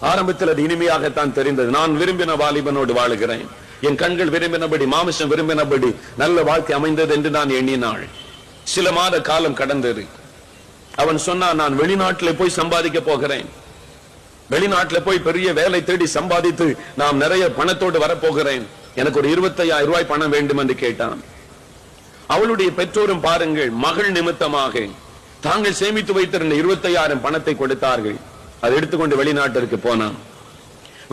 ஆரம்பத்தில் அது இனிமையாகத்தான் தெரிந்தது. நான் விரும்பின வாலிபனோடு வாழுகிறேன். என் கண்கள் விரும்பினபடி மாமிசம் விரும்பினபடி நல்ல வாழ்க்கை அமைந்தது என்று நான் எண்ணினாள். சில மாத காலம் கடந்தது. அவன் சொன்னான் நான் வெளிநாட்டில் போய் சம்பாதிக்க போகிறேன். வெளிநாட்டில போய் பெரிய வேலை தேடி சம்பாதித்து நாம் நிறைய பணத்தோடு வரப்போகிறேன். எனக்கு ஒரு இருபத்தையாயிரம் ரூபாய் பணம் வேண்டும் என்று கேட்டான். அவளுடைய பெற்றோரும் பாருங்கள் மகள் நிமித்தமாக தாங்கள் சேமித்து வைத்திருந்த இருபத்தையாயிரம் பணத்தை கொடுத்தார்கள். அதை எடுத்துக்கொண்டு வெளிநாட்டிற்கு போனான்.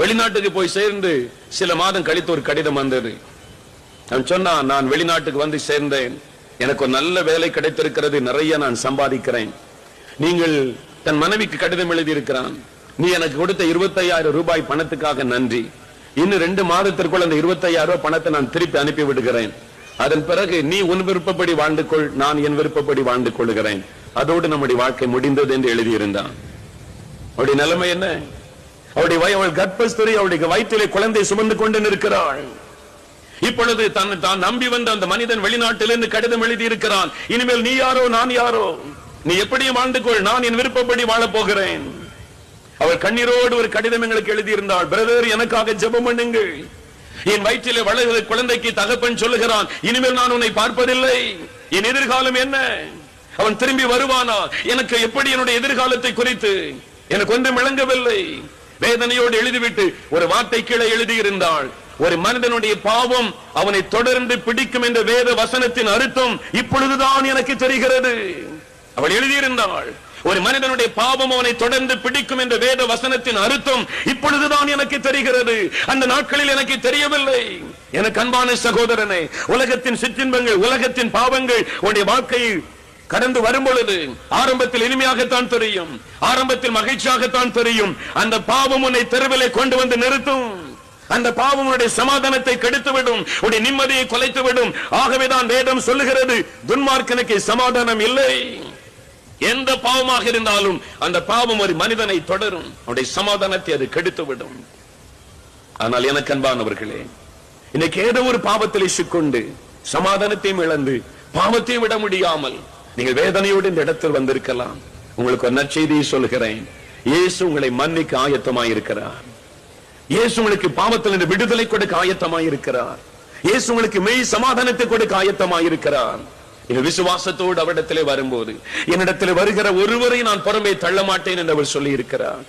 வெளிநாட்டுக்கு போய் சேர்ந்து சில மாதம் கழித்து ஒரு கடிதம் வந்தது. அவன் சொன்னான் நான் வெளிநாட்டுக்கு வந்து சேர்ந்தேன். எனக்கு ஒரு நல்ல வேலை கிடைத்திருக்கிறது நிறைய நான் சம்பாதிக்கிறேன். நீங்கள் தன் மனைவிக்கு கடிதம் எழுதியிருக்கிறான். நீ எனக்கு கொடுத்த இருபத்தையாயிரம் ரூபாய் பணத்துக்காக நன்றி. இன்னும் ரெண்டு மாதத்திற்குள் அந்த இருபத்தையாயிரம் ரூபாய் பணத்தை நான் திருப்பி அனுப்பி விடுகிறேன். அதன் பிறகு நீ உன் விருப்பப்படி வாழ்ந்து கொள் நான் என் விருப்பப்படி வாழ்ந்து கொள்கிறேன் அதோடு நம்முடைய வாழ்க்கை முடிந்தது என்று எழுதியிருந்தான். அவருடைய நிலைமை என்ன? அவருடைய வய அவள் கர்ப்பஸ்திரி அவருடைய வயிற்றிலே குழந்தை சுமந்து கொண்டு நிற்கிறாள். இப்பொழுது தன் தான் நம்பி வந்த அந்த மனிதன் வெளிநாட்டிலிருந்து கடிதம் எழுதி இருக்கிறான் இனிமேல் நீ யாரோ நான் யாரோ? நீ எப்படியும் வாழ்ந்து கொள் நான் என் விருப்பப்படி வாழப் போகிறேன். அவள் கண்ணீரோடு ஒரு கடிதம் எங்களுக்கு எழுதியிருந்தாள். பிரதர் எனக்காக ஜெபம் பண்ணுங்கள். என் வயிற்றிலே வளர்கிற குழந்தைக்கு தகப்பன் சொல்லுகிறான் இனிமேல் நான் உன்னை பார்ப்பதில்லை. என் எதிர்காலம் என்ன? அவன் திரும்பி வருவானா? எனக்கு எப்படி என்னுடைய எதிர்காலத்தை குறித்து எனக்கு ஒன்றும் விளங்கவில்லை. வேதனையோடு எழுதிவிட்டு ஒரு வார்த்தை கீழே எழுதியிருந்தாள். ஒரு மனிதனுடைய பாவம் அவனை தொடர்ந்து பிடிக்கும் என்ற வேத வசனத்தின் அர்த்தம் இப்பொழுதுதான் எனக்கு தெரிகிறது. அவள் எழுதியிருந்தாள். ஒரு மனிதனுடைய பாவம் அவனை தொடர்ந்து பிடிக்கும் என்ற வேத வசனத்தின் அர்த்தம் இப்பொழுதுதான் எனக்கு தெரிகிறது. அந்த நாட்களில் எனக்கு தெரியவில்லை. எனக்கு அன்பான சகோதரனை உலகத்தின் சிற்றின்பங்கள் உலகத்தின் பாவங்கள் உன்னுடைய வாழ்க்கையை கடந்து வரும் பொழுது ஆரம்பத்தில் இனிமையாகத்தான் தெரியும். ஆரம்பத்தில் மகிழ்ச்சியாகத்தான் தெரியும். அந்த பாவம் உன்னை தெருவிலே கொண்டு வந்து நிறுத்தும். அந்த பாவம் உன்னுடைய சமாதானத்தை கெடுத்துவிடும். உடைய நிம்மதியை கொலைத்துவிடும். ஆகவேதான் வேதம் சொல்லுகிறது துன்மார்க்கனுக்கு சமாதானம் இல்லை. எந்த பாவமாக இருந்தாலும் அந்த பாவம் ஒரு மனிதனை தொடரும். அவருடைய சமாதானத்தை அது கெடுத்துவிடும். ஆனால் எனக்கு அன்பானவர்களே இன்னைக்கு ஏதோ ஒரு பாவத்தில் சிக்கொண்டு சமாதானத்தையும் இழந்து பாவத்தையும் விட முடியாமல் நீங்கள் வேதனையோடு இந்த இடத்தில் வந்திருக்கலாம். உங்களுக்கு ஒரு நற்செய்தியை சொல்கிறேன் இயேசு உங்களை மன்னிக்க ஆயத்தமாயிருக்கிறார். இயேசு உங்களுக்கு பாவத்தில் விடுதலை கொடுக்க ஆயத்தமாயிருக்கிறார். இயேசு உங்களுக்கு மெய் சமாதானத்தை கொடுக்க ஆயத்தமாயிருக்கிறார். இந்த விசுவாசத்தோடு அவரிடத்திலே வரும்போது என்னிடத்தில் வருகிற ஒருவரை நான் புறம்பே தள்ள மாட்டேன் என்று அவர் சொல்லி இருக்கிறார்